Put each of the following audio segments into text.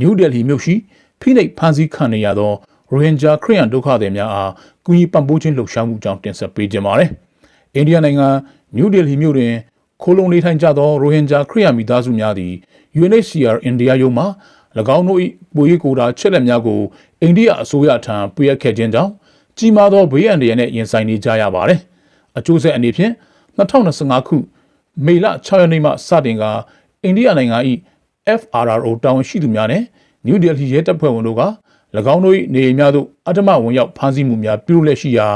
နယူးဒယ်လီမြို့ရှိဖိနှိပ်ဖမ်းဆီးခံနေရသောရိုဟင်ဂျာခရစ်ယာန်ဒုက္ခသည်များအားကူညီပံ့ပိုးခြင်းလှုပ်ရှားမှုအကြောင်းတင်ဆက်ပေးကြပါမယ်။အိန္ဒိယနိုင်ငံနယူးဒယ်လီမြို့တွင်ခိုလုံနေထိုင်ကြသောရိုဟင်ဂျာခရစ်ယာန်မိသားစုများသည် UNHCR အိန္ဒိယရုံးမှ၎င်းတို့၏ပွေရေးကိုယ်တာချက်လက်များကိုအိန္ဒိယအစိုးရထံပေးအပ်ခဲ့ခြင်းကြောင့်ကြီးမားသောဘေးအန္တရာယ်နှင့်ရင်ဆိုင်နေကြရပါသည်။အကျိုးဆက်အနေဖြင့်2025ခုမေလ6ရက်နေ့မှစတင်ကအိန္ဒိယနိုင်ငံ၏ FRRO တာဝန်ရှိသူများနဲ့နယူးဒယ်လီရဲတပ်ဖွဲ့ဝင်တို့က၎င်းတို့၏နေအိမ်များသို့အဓမ္မဝင်ရောက်ဖမ်းဆီးမှုများပြုလုပ်လက်ရှိရာ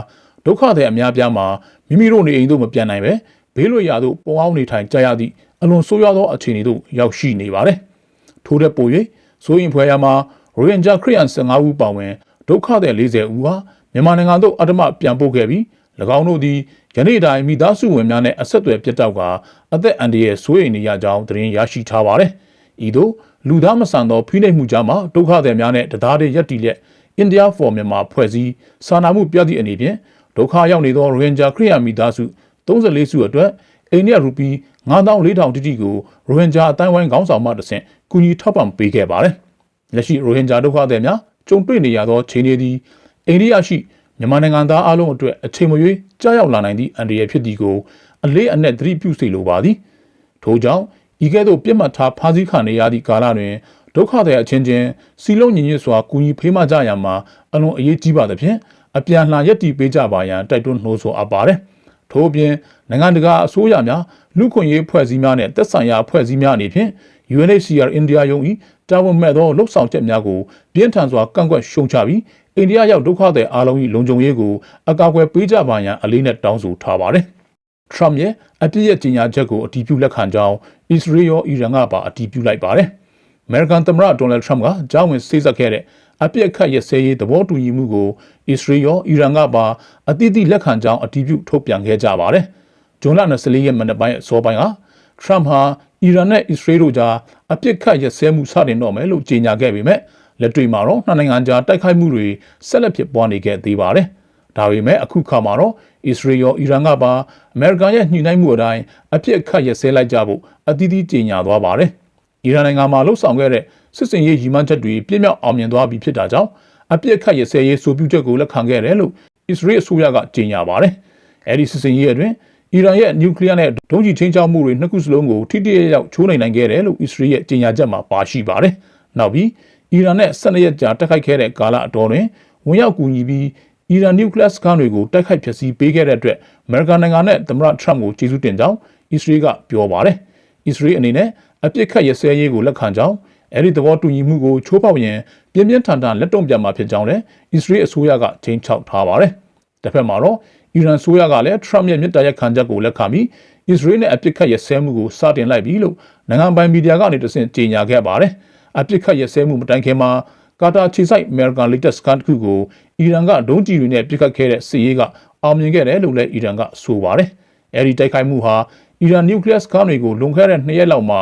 ဒုက္ခသည်အများပြားမှာမိမိတို့နေအိမ်သို့မပြန်နိုင်ပဲဘေးလွတ်ရာသို့ပုံအောင်နေထိုင်ကြရသည့်အလွန်ဆိုးရွားသောအခြေအနေသို့ရောက်ရှိနေပါတယ်။ထို့တဲ့ပို၍ဆိုရင်ဖွဲ့ရမှာရိုဟင်ဂျာခရစ်ယာန်15ဦးပါဝင်ဒုက္ခသည်40ဦးဟာမြန်မာနိုင်ငံသို့အဓမ္မပြန်ပို့ခဲ့ပြီး၎င်းတို့သည်ယနေ့တိုင်းမိသားစုဝင်များနဲ့အဆက်အသွယ်ပြတ်တောက်က အသက်အန္တရာယ်ဆိုးရိမ်နေရကြောင်းသတင်းရရှိထားပါတယ်။ ဤသို့လူသားမဆန်သောဖိနှိပ်မှုကြားမှာဒုက္ခသည်များနဲ့တရားတွေရက်တီလက် India for Myanmar ဖွဲ့စည်းစာနာမှုပြသည့်အနေဖြင့်ဒုက္ခရောက်နေသောရိုဟင်ဂျာခရစ်ယာန်မိသားစု34စုအတွက်အိန္ဒိယရူပီ9400တိတိကိုရိုဟင်ဂျာအတိုင်းဝိုင်းခေါင်းဆောင်မှတဆင့်ကူညီထောက်ပံ့ပေးခဲ့ပါတယ်။လက်ရှိရိုဟင်ဂျာဒုက္ခသည်များကြုံတွေ့နေရသောခြေနေသည်အိန္ဒိယရှိမြန်မာနိုင်ငံသားအလုံးအတွက်အချိန်မရွေးကြားရောက်လာနိုင်သည့်အန္တရာယ်ဖြစ်သည်ကိုအလေးအနက်သတိပြုစေလိုပါသည်။ထို့ကြောင့် ဤကဲ့သို့ပြစ်မှတ်ထားဖမ်းဆီးခံနေရသည့်ကာလတွင်ဒုက္ခသည်အချင်းချင်းစီလုံးညီညွတ်စွာကူညီဖေးမကြရမှာအလွန်အရေးကြီးပါသဖြင့်အပြန်လှန်ရက်တီပေးကြပါရန်တိုက်တွန်းနှိုးဆော်အပ်ပါတယ်။ထို့အပြင်နိုင်ငံတကာအစိုးရများလူခွင့်ရေးဖွဲ့စည်းများနဲ့သက်ဆိုင်ရာဖွဲ့စည်းများအနေဖြင့် UNHCR အိန္ဒိယယုံ၏တာဝန်မဲ့သောလှုပ်ဆောင်ချက်များကိုပြင်းထန်စွာကန့်ကွက်ရှုံချပြီးအိန္ဒိယရောက်ဒုက္ခသည်အားလုံး၏လုံခြုံရေးကိုအကာအကွယ်ပေးကြပါရန်အလေးနဲ့တောင်းဆိုထားပါတယ်။ Trump ရဲ့အပြစ်ရဲ့ကြီးညာချက်ကိုအတည်ပြုလက်ခံကြောင်းအစ္စရေးရောအီရန်ကပါအတည်ပြုလိုက်ပါတယ်။ American သမ္မတ Donald Trump ကကြားဝင်စိတ်ဆက်ခဲ့တဲ့အပြစ်အခတ်ရစဲရေးသဘောတူညီမှုကိုအစ္စရေးရောအီရန်ကပါအတိအသီလက်ခံကြောင်းအတည်ပြုထုတ်ပြန်ခဲ့ကြပါတယ်။ဂျွန်လ24ရက်မနက်ပိုင်းအစောပိုင်းက Trump ဟာအီရန်နဲ့အစ္စရေးတို့ကြားအပြစ်ခတ်ရစဲမှုစတင်တော့မယ်လို့ကြေညာခဲ့ပေမဲ့လက်တွေ့မှာတော့နှစ်နိုင်ငံကြားတိုက်ခိုက်မှုတွေဆက်လက်ဖြစ်ပွားနေခဲ့သေးပါတယ်။ဒါပေမဲ့အခုခါမှာတော့ အစ္စရေးရောအီရန်ကပါအမေရိကန်ရဲ့ညှိနှိုင်းမှုအတိုင်းအပြစ်ခတ်ရစဲလိုက်ကြဖို့အသီးသီးကြေညာသွားပါတယ်။အီရန်နိုင်ငံမှာလှုပ်ဆောင်ခဲ့တဲ့စစ်စင်ရေးရည်မှန်းချက်တွေပြည့်မြောက်အောင်မြင်သွားပြီဖြစ်တာကြောင့်အပြစ်ခတ်ရစဲရေးဆိုပြုချက်ကိုလက်ခံခဲ့တယ်လို့အစ္စရေးအစိုးရကကြေညာပါတယ်။အဲဒီစစ်စင်ရေးအတွင်းအီရန်ရဲ့နျူကလ িয়ার နဲ့ဒုံးကျည်ချင်းချောက်မှုတွေနှစ်ခုစလုံးကိုထိတိကျကျချိုးနိုင်နိုင်ခဲ့တယ်လို့အစ္စရေးရဲ့ကြေညာချက်မှာပါရှိပါတယ်။နောက်ပြီးအီရန်နဲ့12ရက်ကြာတိုက်ခိုက်ခဲ့တဲ့ကာလအတော်တွင်ဝင်ရောက်ကူညီပြီး အီရန်နျူကလ িয়ার စခန်းတွေကိုတိုက်ခိုက်ဖျက်ဆီးပေးခဲ့တဲ့အတွက်အမေရိကန်နိုင်ငံနဲ့သမ္မတထရမ့်ကိုကျေးဇူးတင်ကြောင်းအစ္စရေးကပြောပါတယ်။အစ္စရေးအနေနဲ့အပြစ်ခတ်ရစဲရေးကိုလက်ခံကြောင်းအဲ့ဒီသဘောတူညီမှုကိုချိုးဖောက်ရင်ပြင်းပြင်းထန်ထန်လက်တုံ့ပြန်မှာဖြစ်ကြောင်းလည်းအစ္စရေးအစိုးရကချိန်ချောက်ထားပါတယ်။တစ်ဖက်မှာတော့အီရန်ဆိုရကလည်းထရမ့်ရဲ့မြစ်တာရက်ခံချက်ကိုလက်ခံပြီးအစ္စရေးနဲ့အပြစ်ခတ်ရစဲမှုကိုစတင်လိုက်ပြီလို့နိုင်ငံပိုင်မီဒီယာကနေတဆင့်ကြေညာခဲ့ပါတယ်။အပြစ်ခတ်ရစဲမှုမတိုင်ခင်မှာ ကာတာခြေဆိုင်အမေရိကန်လက်တက်စကန်တစ်ခုကိုအီရန်ကဒုံးကျည်တွေနဲ့ပစ်ခတ်ခဲ့တဲ့စစ်ရေးကအောင်မြင်ခဲ့တယ်လို့လည်းအီရန်ကဆိုပါတယ်။အဲဒီတိုက်ခိုက်မှုဟာအီရန်နျူကလ িয়ার စကန်တွေကိုလွန်ခဲ့တဲ့နှစ်ရက်လောက်မှာ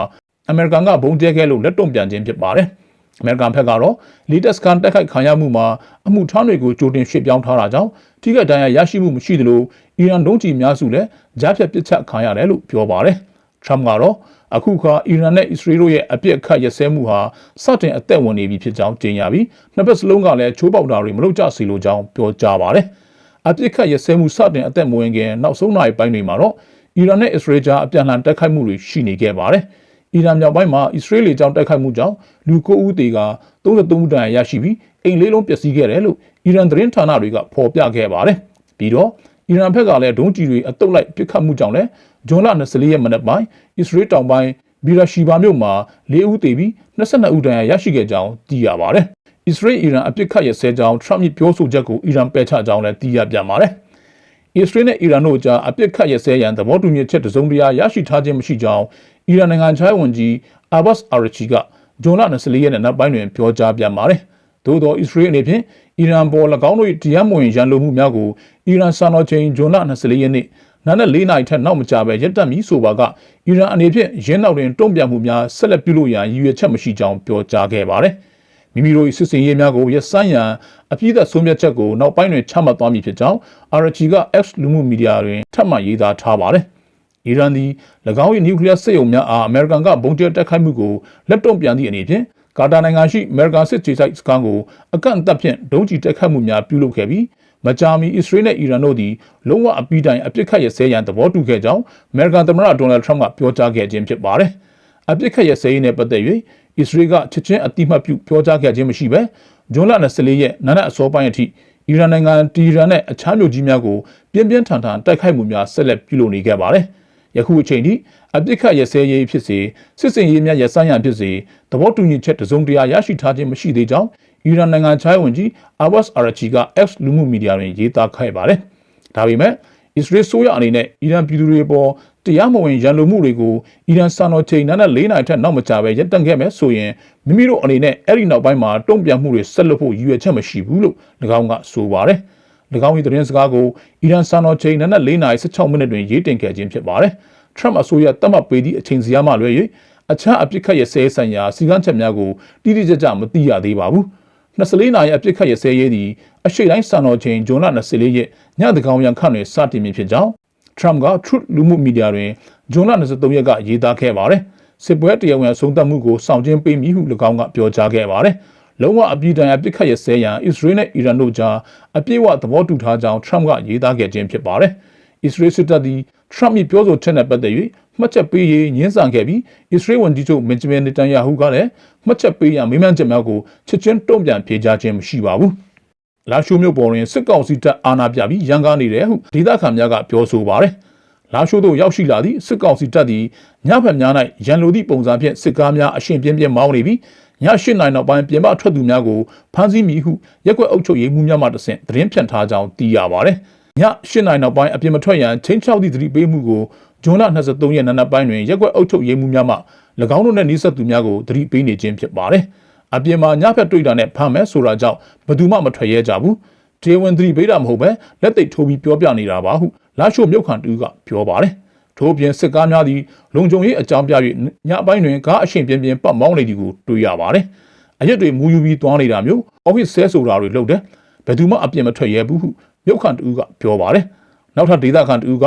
အမေရိကန်ကဘုံကျဲခဲ့လို့လက်တုံ့ပြန်ခြင်းဖြစ်ပါတယ်။အမေရိကန်ဘက်ကတော့ latest scan တက်ခိုက်ခံရမှုမှာအမှုထမ်းတွေကိုကြိုတင်ရွှေ့ပြောင်းထားတာကြောင့်ထိခိုက်ဒဏ်ရာရရှိမှုမရှိသလိုအီရန်ဒုံးကျည်များစုလည်းကြားဖြတ်ပစ်ချခံရတယ်လို့ပြောပါတယ်။ Trump ကတော့အခုခါအီရန်နဲ့အစ္စရေးတို့ရဲ့အပြစ်အခတ်ရစဲမှုဟာစတင်အသက်ဝင်နေပြီဖြစ်ကြောင်းကြေညာပြီးနှစ်ဘက်စလုံးကလည်းချိုးပေါက်တာတွေမလုပ်ကြစီလိုကြောင်းပြောကြားပါတယ်။အပြစ်ခတ်ရစဲမှုစတင်အသက်မဝင်ခင်နောက်ဆုံးနိုင်ပိုင်းတွေမှာတော့အီရန်နဲ့အစ္စရေးကြားအပြန်အလှန်တိုက်ခိုက်မှုတွေရှိနေခဲ့ပါတယ်။အီရန်မြောက်ပိုင်းမှာအစ္စရေးလေကြောင်းတိုက်ခိုက်မှုကြောင့်လူ9ဦးသေက33ဦးဒဏ်ရာရရှိပြီးအိမ်လေးလုံးပျက်စီးခဲ့တယ်လို့အီရန်သတင်းဌာနတွေကဖော်ပြခဲ့ပါတယ်။ပြီးတော့အီရန်ဘက်ကလည်းဒုံးကျည်တွေအတုပ်လိုက်ပစ်ခတ်မှုကြောင့်လည်း ဂျွန်လ24ရက်မနက်ပိုင်းအစ္စရေးတောင်ပိုင်းဘီရာရှီဘာမြို့မှာ၄ဦးသေပြီး22ဦးဒဏ်ရာရရှိခဲ့ကြောင်းသိရပါတယ်။အစ္စရေးအီရန်အပစ်ခတ်ရစဲကြောင်းထရမ့်၏ပြောဆိုချက်ကိုအီရန်ပယ်ချကြောင်းလည်းသိရပြန်ပါတယ်။အစ္စရေးနဲ့အီရန်တို့ကြားအပစ်ခတ်ရစဲရန်သဘောတူညီချက်တစုံတရာရရှိထားခြင်းမရှိကြောင်းအီရန်နိုင်ငံခြားရေးဝန်ကြီးအာဘတ်အာရချီကဂျွန်လ24ရက်နေ့နောက်ပိုင်းတွင်ပြောကြားပြန်ပါတယ်။သို့သောအစ္စရေးအနေဖြင့်အီရန်ပေါ်၎င်းတို့၏တရားမဝင်ရန်လိုမှုများကိုအီရန်စံတော်ချိန်ဂျွန်လ24ရက်နေ့ နာနဲ့၄နာရီထက်နောက်မကြဘဲရပ်တန့်ပြီးဆိုပါကအီရန်အနေဖြင့်ရင်းနောက်တွင်တုံ့ပြန်မှုများဆက်လက်ပြုလုပ်ရန်ရည်ရွယ်ချက်မရှိကြောင်းပြောကြားခဲ့ပါတယ်။မိမိတို့၏စစ်စင်ရေးများကိုရဆိုင်ရန်အပြည့်အစုံမြတ်ချက်ကိုနောက်ပိုင်းတွင်ချမှတ်သွားမည်ဖြစ်ကြောင်း RG က X လူမှုမီဒီယာတွင်ထပ်မံရေးသားထားပါတယ်။အီရန်သည်၎င်း၏နျူကလ িয়ার စစ်ရုံများအားအမေရိကန်ကဘုံကျဲတက်ခိုက်မှုကိုလက်တုံ့ပြန်သည့်အနေဖြင့်ကာတာနိုင်ငံရှိအမေရိကန်စစ်ကြေဆိုင်စကန်ကိုအကန့်အသတ်ဖြင့်ဒုံးကျည်တက်ခတ်မှုများပြုလုပ်ခဲ့ပြီး မကြာမီအစ္စရေးနဲ့အီရန်တို့သည်လုံးဝအပိတိုင်အပြစ်ခတ်ရစဲရန်သဘောတူခဲ့ကြောင်းအမေရိကန်သမ္မတဒေါ်နယ်ထရမ့်ကပြောကြားခဲ့ခြင်းဖြစ်ပါတယ်။အပြစ်ခတ်ရစဲရေးနဲ့ပတ်သက်၍အစ္စရေးကချက်ချင်းအတိမတ်ပြုပြောကြားခဲ့ခြင်းမရှိဘဲဂျွန်လ24ရက်နာနက်အစောပိုင်းအထိအီရန်နိုင်ငံတီရန်နဲ့အခြားမြို့ကြီးများကိုပြင်းပြင်းထန်ထန်တိုက်ခိုက်မှုများဆက်လက်ပြုလုပ်နေခဲ့ပါတယ်။ယခုအချိန်ထိအပြစ်ခတ်ရစဲရေးဖြစ်စေစစ်စင်ရေးများရဆိုင်ရန်ဖြစ်စေသဘောတူညီချက်တစုံတရာရရှိထားခြင်းမရှိသေးကြောင်း အီရန်နိုင်ငံခြားရေးဝန်ကြီးအာဘတ်အာရချီက X လူမှုမီဒီယာတွင်ရေးသားခဲ့ပါတယ်။ဒါပေမဲ့အစ္စရေးဆိုးရအနေနဲ့အီရန်ပြည်သူတွေပေါ်တရားမဝင်ရန်လိုမှုတွေကိုအီရန်စံတော်ချိန်နာနဲ့၄နိုင်ထက်နောက်မကြဘဲရပ်တန့်ခဲ့မယ်ဆိုရင်မိမိတို့အနေနဲ့အဲ့ဒီနောက်ပိုင်းမှာတုံ့ပြန်မှုတွေဆက်လုပ်ဖို့ရည်ရွယ်ချက်မရှိဘူးလို့၎င်းကဆိုပါတယ်။၎င်း၏သတင်းစကားကိုအီရန်စံတော်ချိန်နာနဲ့၄နိုင်16မိနစ်တွင်ရေးတင်ခဲ့ခြင်းဖြစ်ပါတယ်။ Trump အစိုးရတတ်မှတ်ပေးသည့်အချိန်စရာမှလွဲ၍အခြားအပြစ်ခတ်ရစဲဆိုင်ရာစီကန်းချက်များကိုတိတိကျကျမသိရသေးပါဘူး။ 24နာရီအပြစ်ခတ်ရစဲရေးသည်အရှိတိုင်းစံတော်ချိန်ဂျွန်လ24ရက်ညတကောင်ရန်ခန့်တွင်စတင်မည်ဖြစ်ကြောင်း Trump က Truth လူမှုမီဒီယာတွင်ဂျွန်လ23ရက်ကရေးသားခဲ့ပါတယ်။စစ်ပွဲတရားဝင်ဆုံးသက်မှုကိုစောင့်ကျဉ်ပေးမည်ဟု၎င်းကပြောကြားခဲ့ပါတယ်။လုံးဝအပြည့်တိုင်အပြစ်ခတ်ရစဲရန်အစ္စရေးနဲ့အီရန်တို့ကြားအပြည့်အဝသဘောတူထားကြောင်း Trump ကရေးသားခဲ့ခြင်းဖြစ်ပါတယ်။အစ္စရေးစစ်တပ်သည် Trump ၏ပြောဆိုချက်နဲ့ပတ်သက်၍မှတ်ချက်ပေးရေးညှင်းဆန်ခဲ့ပြီးအစ္စရေးဝန်ကြီးချုပ်ဘင်ဂျမင်နေတန်ယာဟုကလည်းမှတ်ချက်ပေးရန်မေးမြန်းချက်များကိုချက်ချင်းတုံ့ပြန်ဖြေကြားခြင်းမရှိပါဘူး။လာရှိုးမြို့ပေါ်တွင်စစ်ကောင်စီတပ်အာဏာပြပြီးရန်ကားနေတယ်ဟုဒေသခံများကပြောဆိုပါတယ်။လာရှိုးသို့ရောက်ရှိလာသည့်စစ်ကောင်စီတပ်သည်ညဖက်များ၌ရန်လိုသည့်ပုံစံဖြင့်စစ်ကားများအရှင်ပြင်းပြင်းမောင်းနေပြီးည၈နိုင်နောက်ပိုင်းပြင်ပထွက်သူများကိုဖမ်းဆီးမိဟုရက်ွက်အုပ်ချုပ်ရေးမှုများမှတဆင့်သတင်းဖြန့်ထားကြောင်းသိရပါတယ်။ည ၈နိုင်နောက်ပိုင်းအပြင်မထွက်ရန်ချင်းချောက်သည့်သတိပေးမှုကိုဂျွန်လ23ရက်နေ့နက်ပိုင်းတွင်ရက်ွက်အုပ်ချုပ်ရေးမှုများမှ၎င်းတို့နှင့်နှိစက်သူများကိုသတိပေးနေခြင်းဖြစ်ပါတယ်။အပြင်မှာညဖက်တွေ့တာနဲ့ဖမ်းမယ်ဆိုတာကြောင့်ဘယ်သူမှမထွက်ရဲကြဘူး။ဒေဝင်သတိပေးတာမဟုတ်ပဲလက်သိထိုးပြီးပြောပြနေတာပါဟုလာရှိုမြုပ်ခံတူကပြောပါတယ်။ထို့ပြင်စစ်ကားများသည်လုံခြုံရေးအကြောင်းပြ၍ညအပိုင်းတွင်ကားအရှင်ပြင်းပြင်းပတ်မောင်းနေသည်ကိုတွေ့ရပါတယ်။အရက်တွေမူယူပြီးသွားနေတာမျိုး office ဆဲဆိုတာတွေလုပ်တယ်။ဘယ်သူမှအပြင်မထွက်ရဲဘူးဟု မြုပ်ခန့်တူကပြောပါတယ်။နောက်ထပ်ဒေသခံတူက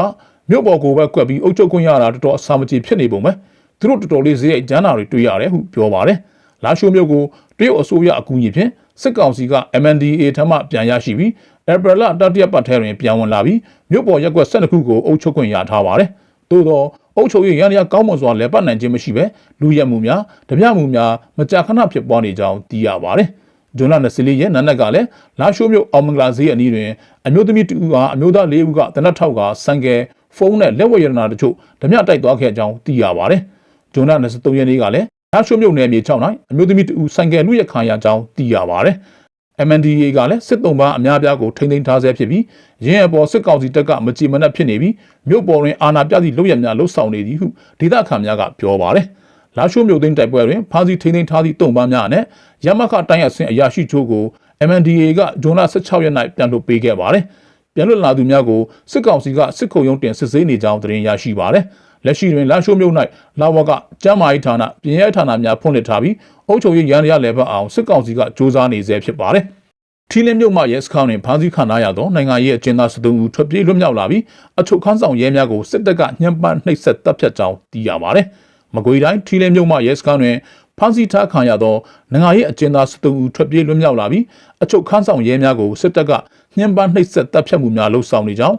မြို့ပေါ်ကိုပဲကွက်ပြီးအုပ်ချုပ်ခွင့်ရတာတော်တော်အဆာမကြေဖြစ်နေပုံပဲ။သူတို့တော်တော်လေးဈေးရိုက်ကျန်းတာတွေတွေ့ရတယ်ဟုပြောပါတယ်။လာရှိုးမြို့ကိုတရုတ်အစိုးရအကူအညီဖြင့်စစ်ကောင်စီက MNDA ထမှပြန်ရရှိပြီးဧပြီလတတိယပတ်ထဲတွင်ပြန်ဝင်လာပြီးမြို့ပေါ်ရက်ကွက်12ခုကိုအုပ်ချုပ်ခွင့်ရထားပါတယ်။သို့သောအုပ်ချုပ်ရေးရန်ရကောင်းမွန်စွာလဲပတ်နိုင်ခြင်းမရှိဘဲလူရက်မှုများတပြမှုများမကြာခဏဖြစ်ပွားနေကြောင်းသိရပါတယ်။ ဇွန်လ24ရက်နနက်ကလည်းလာရှိုးမြို့အောင်မင်္ဂလာဈေးအနီးတွင်အမျိုးသမီးတူဟာအမျိုးသား၄ဦးကတနတ်ထောက်ကဆန်ကယ်ဖုန်းနဲ့လက်ဝတ်ရတနာတချို့ဓမြတိုက်သွားခဲ့ကြောင်းသိရပါတယ်။ဇွန်လ23ရက်နေ့ကလည်းလာရှိုးမြို့နယ်မြေ6နိုင်အမျိုးသမီးတူဆန်ကယ်လူရခံရကြောင်းသိရပါတယ်။ MNDA ကလည်းစစ်တုံးပန်းအများပြားကိုထိန်းသိမ်းထားဆဲဖြစ်ပြီးရင်းအပေါ်စစ်ကောင်စီတပ်ကမကြည်မနှက်ဖြစ်နေပြီးမြို့ပေါ်တွင်အာဏာပြသည့်လုပ်ရများလှုပ်ဆောင်နေသည်ဟုဒေသခံများကပြောပါတယ်။ လာရှိုးမြို့သိမ်းတိုက်ပွဲတွင်ဖမ်းဆီးထိန်းသိမ်းထားသည့်တုံပန်းများနဲ့ရမခတိုင်းအဆင့်အရာရှိချို့ကို MNDA ကဂျွန်လ16ရက်၌ပြန်လွှတ်ပေးခဲ့ပါတယ်။ပြန်လွှတ်လာသူများကိုစစ်ကောင်စီကစစ်ခုံရုံးတင်စစ်ဆေးနေကြောင်းသတင်းရရှိပါတယ်။လက်ရှိတွင်လာရှိုးမြို့၌လာဝကကျမ်းမာရေးဌာနပြည်ရဲဌာနများဖွင့်လှစ်ထားပြီးအုပ်ချုပ်ရေးရန်ရလည်းပတ်အောင်စစ်ကောင်စီကစ조사နေဆဲဖြစ်ပါတယ်။ထီလင်းမြို့မှရဲစခန်းတွင်ဖမ်းဆီးခံရသောနိုင်ငံရေးအကျဉ်းသားစတုံဦးထွက်ပြေးလွတ်မြောက်လာပြီးအချုပ်ခန်းဆောင်ရဲများကိုစစ်တပ်ကညှဉ်းပန်းနှိပ်စက်တပ်ဖြတ်ကြောင်းသိရပါတယ်။ မကွေတိုင်းထီလင်းမြို့မှရဲစခန်းတွင်ဖမ်းဆီးထားခံရသောနိုင်ငံရေးအကျဉ်းသားစတုဦးထွက်ပြေးလွတ်မြောက်လာပြီးအချုပ်ခန်းဆောင်ရဲများကိုစစ်တပ်ကညှဉ်းပန်းနှိပ်စက်တပ်ဖြတ်မှုများလှုပ်ဆောင်နေကြောင်း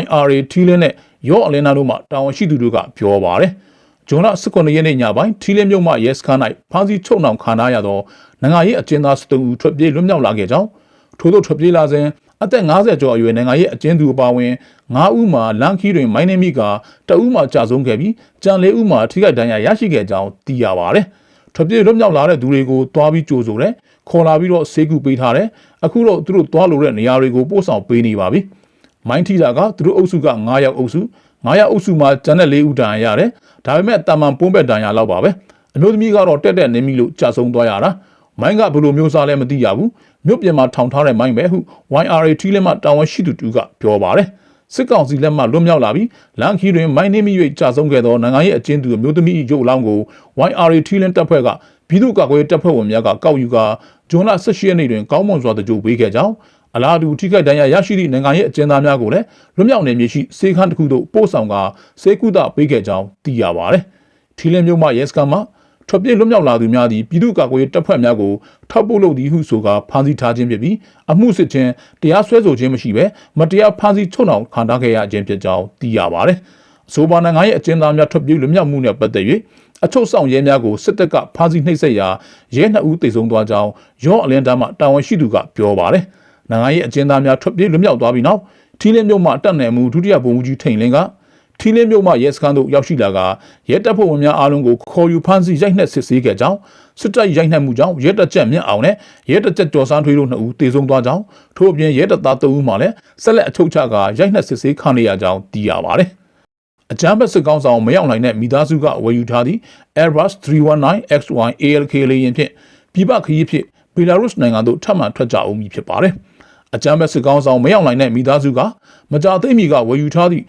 YRA ထီလင်းနဲ့ရော့အလင်းနာတို့မှတာဝန်ရှိသူတို့ကပြောပါရယ်ဂျွန်လ19ရက်နေ့ညပိုင်းထီလင်းမြို့မှရဲစခန်း၌ဖမ်းဆီးချုပ်နှောင်ခံရသောနိုင်ငံရေးအကျဉ်းသားစတုဦးထွက်ပြေးလွတ်မြောက်လာခဲ့ကြောင်းထို့သောထွက်ပြေးလာစဉ် အသက်50ကျော်အရွယ်နိုင်ငံရဲ့အကျဉ်းသူအပါအဝင်9ဦးမှာလန်ခီတွင်မိုင်းနေမိကတအူးမှာကြာဆုံးခဲ့ပြီးကြံ၄ဦးမှာထိခိုက်ဒဏ်ရာရရှိခဲ့ကြောင်းသိရပါတယ်။ထွက်ပြေးလွတ်မြောက်လာတဲ့သူတွေကိုတွားပြီးကြိုဆိုတယ်။ခေါ်လာပြီးတော့ဆေးကူပေးထားတယ်။အခုတော့သူတို့တွားလို့တဲ့နေရာတွေကိုပို့ဆောင်ပေးနေပါပြီ။မိုင်းထီတာကသူတို့အုပ်စုက9ယောက်အုပ်စု9ယောက်အုပ်စုမှာကျန်တဲ့၄ဦးဒဏ်ရာရတယ်။ဒါပေမဲ့တာမန်ပုံးပက်ဒဏ်ရာလောက်ပါပဲ။အမျိုးသမီးကတော့တက်တက်နေမိလို့ကြာဆုံးသွားရတာ။မိုင်းကဘယ်လိုမျိုးစားလဲမသိရဘူး မြို့ပြင်မှာထောင်ထားတဲ့မိုင်းပဲဟု YRA ထီးလက်မှတာဝန်ရှိသူတူကပြောပါတယ်စစ်ကောင်စီလက်မှလွတ်မြောက်လာပြီးလန်ခီတွင်မိုင်းနှင်းမိ၍ကြာဆုံးခဲ့သောနိုင်ငံရေးအကျဉ်းသူအမျိုးသမီးရုပ်အလောင်းကို YRA ထီးလန်တပ်ဖွဲ့ကပြည်သူ့ကာကွယ်တပ်ဖွဲ့ဝင်များကကောက်ယူကာဂျွန်လ18ရက်နေ့တွင်ကောင်းမွန်စွာတကြိုပေးခဲ့ကြောင်းအလားတူထိခိုက်ဒဏ်ရာရရှိသည့်နိုင်ငံရေးအကျဉ်းသားများကိုလည်းလွတ်မြောက်နေမည်ရှိစေခန်းတစ်ခုသို့ပို့ဆောင်ကာစေကုသပေးခဲ့ကြောင်းသိရပါတယ်။ထီလင်းမြို့မှရဲစခန်းမှ ထွက်ပြေးလွတ်မြောက်လာသူများသည်ပြည်သူ့ကာကွယ်ရေးတပ်ဖွဲ့များကိုထောက်ပို့လုပ်သည်ဟုဆိုကာဖမ်းဆီးထားခြင်းဖြစ်ပြီးအမှုစစ်ချင်းတရားစွဲဆိုခြင်းမရှိဘဲမတရားဖမ်းဆီးချုပ်နှောင်ခံထားခဲ့ရခြင်းဖြစ်ကြောင်းသိရပါတယ်။အဆိုပါနိုင်ငံရဲ့အကျဉ်းသားများထွက်ပြေးလွတ်မြောက်မှုနဲ့ပတ်သက်၍အချုပ်ဆောင်ရဲများကိုစစ်တပ်ကဖမ်းဆီးနှိပ်စက်ရာရဲနှစ်ဦးသေဆုံးသွားကြောင်းရော့အလန်ဒါမှတာဝန်ရှိသူကပြောပါတယ်။နိုင်ငံရဲ့အကျဉ်းသားများထွက်ပြေးလွတ်မြောက်သွားပြီးနောက်ထီးလင်းမြို့မှတက်နယ်မှုဒုတိယဗိုလ်မှူးကြီးထိန်လင်းက ထီးလင်းမြို့မှရဲစခန်းသို့ရောက်ရှိလာကရဲတပ်ဖွဲ့ဝင်များအားလုံးကိုခေါ်ယူဖမ်းဆီးရိုက်နှက်စစ်ဆေးခဲ့ကြောင်းစစ်တပ်ရိုက်နှက်မှုကြောင့်ရဲတပ်ချက်မြင့်အောင်နဲ့ရဲတပ်ချက်ကျော်စန်းထွေးတို့နှစ်ဦးတေဆုံးသွားကြောင်းထို့အပြင်ရဲတပ်သား၃ဦးမှလည်းဆက်လက်အချုပ်ချကရိုက်နှက်စစ်ဆေးခံရကြောင်းသိရပါတယ်။အကြမ်းဖက်စစ်ကောင်ဆောင်မရောက်နိုင်တဲ့မိသားစုကဝယ်ယူထားသည့် Airbus 319 XY ALK လေယာဉ်ဖြင့်ပြည်ပခရီးဖြင့်ဘီလာရုစ်နိုင်ငံသို့ထပ်မံထွက်ကြအောင်မည်ဖြစ်ပါတယ်။အကြမ်းဖက်စစ်ကောင်ဆောင်မရောက်နိုင်တဲ့မိသားစုကမကြာသေးမီကဝယ်ယူထားသည့်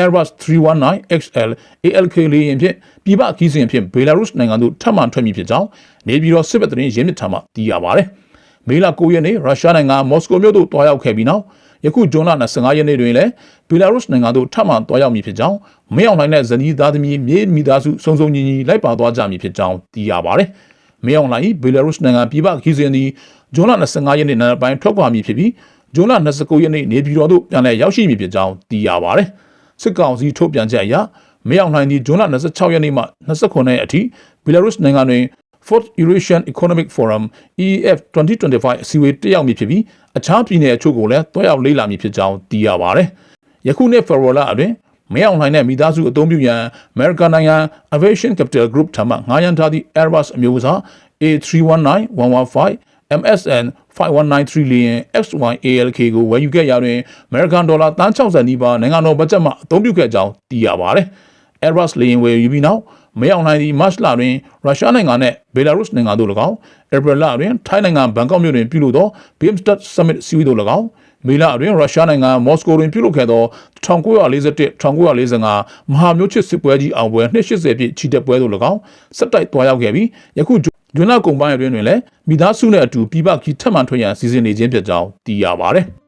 Airbus 319 XL ALK လေယာဉ်ဖြင့်ပြည်ပခီးစဉ်ဖြင့်ဘီလာရုစ်နိုင်ငံသို့ထပ်မံထွက်မည်ဖြစ်ကြောင်းနေပြည်တော်စစ်ဘက်သတင်းရင်းမြစ်ထံမှသိရပါဗျ။မေလ9ရက်နေ့ရုရှားနိုင်ငံမော်စကိုမြို့သို့တွားရောက်ခဲ့ပြီးနောက်ယခုဇွန်လ25ရက်နေ့တွင်လည်းဘီလာရုစ်နိုင်ငံသို့ထပ်မံတွားရောက်မည်ဖြစ်ကြောင်းမင်းအောင်လှိုင်နဲ့ဇနီးသားသမီးမြေမိသားစုစုံစုံညီညီလိုက်ပါသွားကြမည်ဖြစ်ကြောင်းသိရပါဗျ။မင်းအောင်လှိုင်ဘီလာရုစ်နိုင်ငံပြည်ပခီးစဉ်သည်ဇွန်လ25ရက်နေ့နောက်ပိုင်းထွက်ခွာမည်ဖြစ်ပြီးဇွန်လ29ရက်နေ့နေပြည်တော်သို့ပြန်လည်ရောက်ရှိမည်ဖြစ်ကြောင်းသိရပါဗျ။ စစ်ကောင်စီထုတ်ပြန်ချက်အရမင်းအောင်လှိုင်ဒီဇွန်လ26ရက်နေ့မှ29ရက်အထိဘီလာရုစ်နိုင်ငံတွင် Fourth Eurasian Economic Forum EEF 2025အစည်းအဝေးတက်ရောက်မည်ဖြစ်ပြီးအခြားပြည်နယ်အချို့ကိုလည်းတွားရောက်လေ့လာမည်ဖြစ်ကြောင်းသိရပါဗျ။ယခုနှစ် February အတွင်းမင်းအောင်လှိုင်နဲ့မိသားစုအသုံးပြုရန် American နိုင်ငံ Aviation Capital Group ထံမှငှားရမ်းထားသည့် Airbus အမျိုးအစား A319-115 MSN 5193လီယံ XYALK ကိုဝယ်ယူခဲ့ရာတွင် American Dollar 360နီးပါးနိုင်ငံတော်ဘတ်ဂျက်မှအသုံးပြုခဲ့ကြောင်းသိရပါဗျ။ Airbus လေယာဉ်ဝယ်ယူပြီးနောက်မရောက်နိုင်သည့်မတ်လတွင်ရုရှားနိုင်ငံနှင့်ဘေလာရုစ်နိုင်ငံတို့၎င်းဧပြီလတွင်ထိုင်းနိုင်ငံဘန်ကောက်မြို့တွင်ပြုလုပ်သော BIMSTEC Summit စည်းဝေးတို့၎င်းမေလအတွင်းရုရှားနိုင်ငံမော်စကိုတွင်ပြုလုပ်ခဲ့သော1941-1945မဟာမျိုးချစ်စစ်ပွဲကြီးအောင်ပွဲ280ပြည့်ချီတက်ပွဲတို့၎င်းစက်တိုက်တွားရောက်ခဲ့ပြီးယခု ဂျွန်းလကုံပိုင်းအတွင်းတွင်လည်းမိသားစုနှင့်အတူပြည်ပခီထပ်မံထွက်ရန်စီစဉ်နေခြင်းဖြစ်ကြောင်းသိရပါသည်။